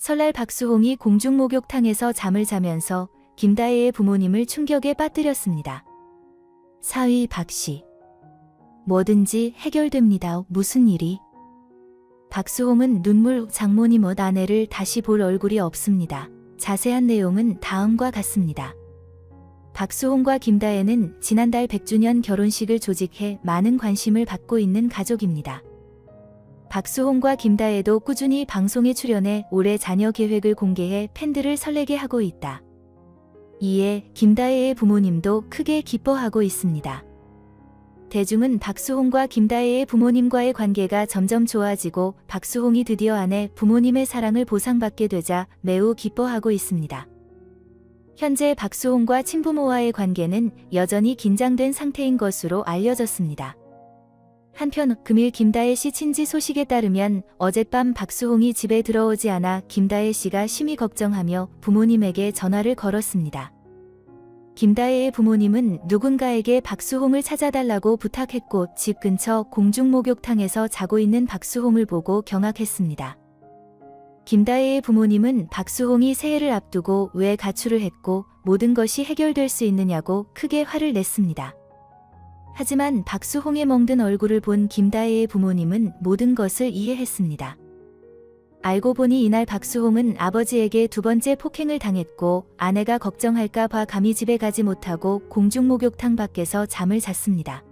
설날 박수홍이 공중 목욕탕에서 잠을 자면서 김다혜의 부모님을 충격에 빠뜨렸습니다. 사위 박씨. 뭐든지 해결됩니다. 무슨 일이? 박수홍은 눈물 장모님 옷 아내를 다시 볼 얼굴이 없습니다. 자세한 내용은 다음과 같습니다. 박수홍과 김다혜는 지난달 100주년 결혼식을 조직해 많은 관심을 받고 있는 가족입니다. 박수홍과 김다혜도 꾸준히 방송에 출연해 올해 자녀 계획을 공개해 팬들을 설레게 하고 있다. 이에 김다혜의 부모님도 크게 기뻐하고 있습니다. 대중은 박수홍과 김다혜의 부모님과의 관계가 점점 좋아지고 박수홍이 드디어 아내 부모님의 사랑을 보상받게 되자 매우 기뻐하고 있습니다. 현재 박수홍과 친부모와의 관계는 여전히 긴장된 상태인 것으로 알려졌습니다. 한편 금일 김다혜 씨 친지 소식에 따르면 어젯밤 박수홍이 집에 들어오지 않아 김다혜 씨가 심히 걱정하며 부모님에게 전화를 걸었습니다. 김다혜의 부모님은 누군가에게 박수홍을 찾아달라고 부탁했고 집 근처 공중 목욕탕에서 자고 있는 박수홍을 보고 경악했습니다. 김다혜의 부모님은 박수홍이 새해를 앞두고 왜 가출을 했고 모든 것이 해결될 수 있느냐고 크게 화를 냈습니다. 하지만 박수홍의 멍든 얼굴을 본 김다혜의 부모님은 모든 것을 이해했습니다. 알고 보니 이날 박수홍은 아버지에게 두 번째 폭행을 당했고 아내가 걱정할까 봐 감히 집에 가지 못하고 공중 목욕탕 밖에서 잠을 잤습니다.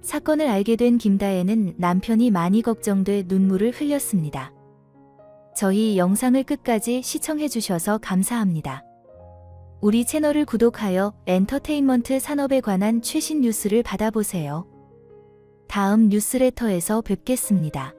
사건을 알게 된 김다혜는 남편이 많이 걱정돼 눈물을 흘렸습니다. 저희 영상을 끝까지 시청해 주셔서 감사합니다. 우리 채널을 구독하여 엔터테인먼트 산업에 관한 최신 뉴스를 받아보세요. 다음 뉴스레터에서 뵙겠습니다.